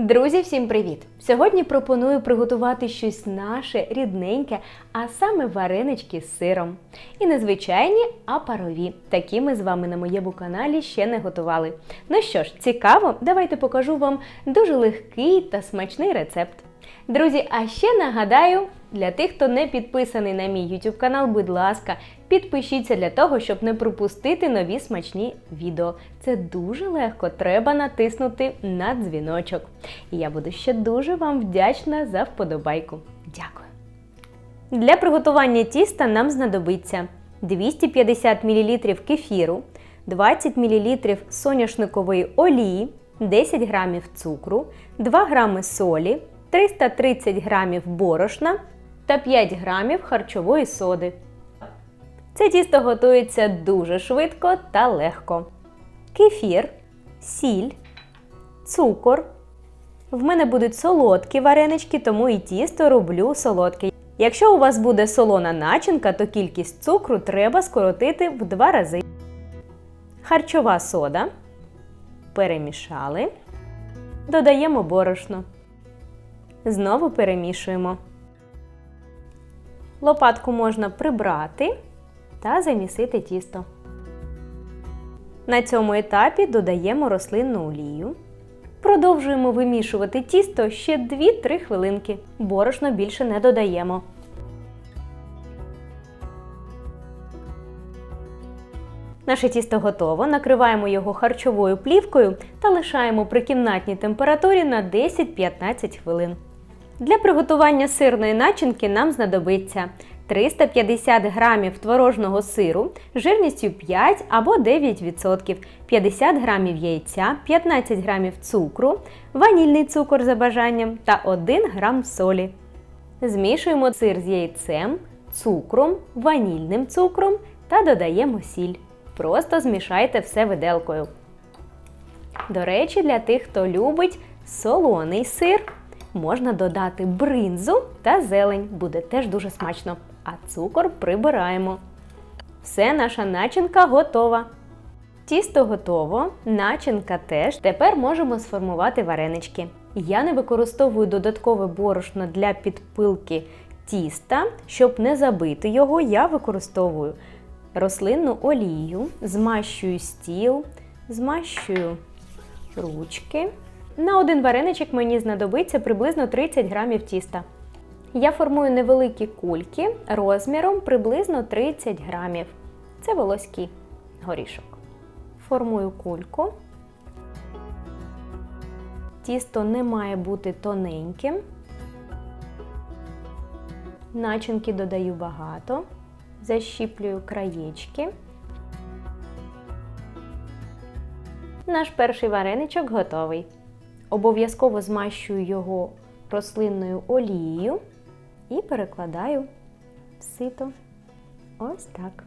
Друзі, всім привіт! Сьогодні пропоную приготувати щось наше рідненьке, а саме варенички з сиром. І не звичайні, а парові. Такі ми з вами на моєму каналі ще не готували. Ну що ж, цікаво, давайте покажу вам дуже легкий та смачний рецепт. Друзі, а ще нагадаю, для тих, хто не підписаний на мій YouTube канал, будь ласка, підпишіться для того, щоб не пропустити нові смачні відео. Це дуже легко, треба натиснути на дзвіночок. І я буду ще дуже вам вдячна за вподобайку. Дякую. Для приготування тіста нам знадобиться 250 мл кефіру, 20 мл соняшникової олії, 10 г цукру, 2 г солі, 330 г борошна та 5 г харчової соди. Це тісто готується дуже швидко та легко. Кефір, сіль, цукор. В мене будуть солодкі варенички, тому і тісто роблю солодке. Якщо у вас буде солона начинка, то кількість цукру треба скоротити в два рази. Харчова сода. Перемішали. Додаємо борошно. Знову перемішуємо. Лопатку можна прибрати та замісити тісто. На цьому етапі додаємо рослинну олію. Продовжуємо вимішувати тісто ще 2-3 хвилинки. Борошно більше не додаємо. Наше тісто готово. Накриваємо його харчовою плівкою та лишаємо при кімнатній температурі на 10-15 хвилин. Для приготування сирної начинки нам знадобиться 350 г творожного сиру жирністю 5 або 9%, 50 г яйця, 15 г цукру, ванільний цукор за бажанням та 1 г солі. Змішуємо сир з яйцем, цукром, ванільним цукром та додаємо сіль. Просто змішайте все виделкою. До речі, для тих, хто любить солоний сир, можна додати бринзу та зелень. Буде теж дуже смачно. А цукор прибираємо. Все, наша начинка готова. Тісто готово, начинка теж. Tепер можемо сформувати варенички. Я не використовую додаткове борошно для підпилки тіста, щоб не забити його, я використовую рослинну олію, змащую стіл, змащую ручки. На один вареничок мені знадобиться приблизно 30 грамів тіста. Я формую невеликі кульки розміром приблизно 30 грамів. Це волоський горішок. Формую кульку. Тісто не має бути тоненьким. Начинки додаю багато. Защіплюю краєчки. Наш перший вареничок готовий. Обов'язково змащую його рослинною олією і перекладаю в сито. Ось так.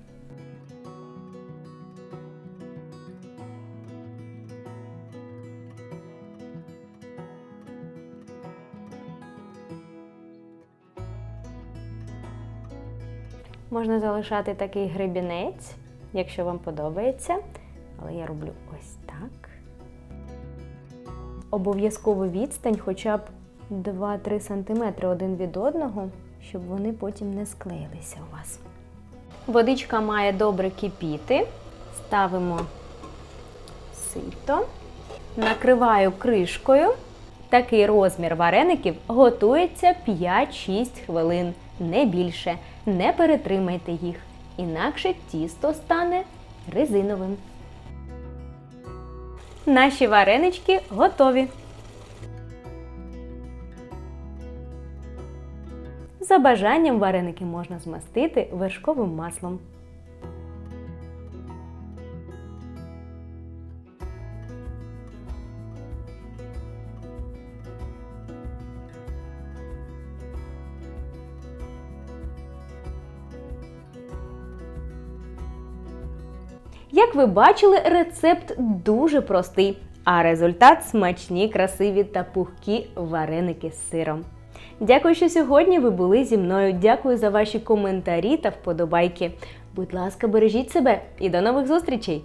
Можна залишати такий гребінець, якщо вам подобається. Але я роблю ось так. Обов'язково відстань хоча б 2-3 см один від одного, щоб вони потім не склеїлися у вас. Водичка має добре кипіти. Ставимо сито, накриваю кришкою. Такий розмір вареників готується 5-6 хвилин, не більше. Не перетримайте їх, інакше тісто стане резиновим. Наші варенички готові. За бажанням вареники можна змастити вершковим маслом. Як ви бачили, рецепт дуже простий, а результат смачні, красиві та пухкі вареники з сиром. Дякую, що сьогодні ви були зі мною. Дякую за ваші коментарі та вподобайки. Будь ласка, бережіть себе і до нових зустрічей!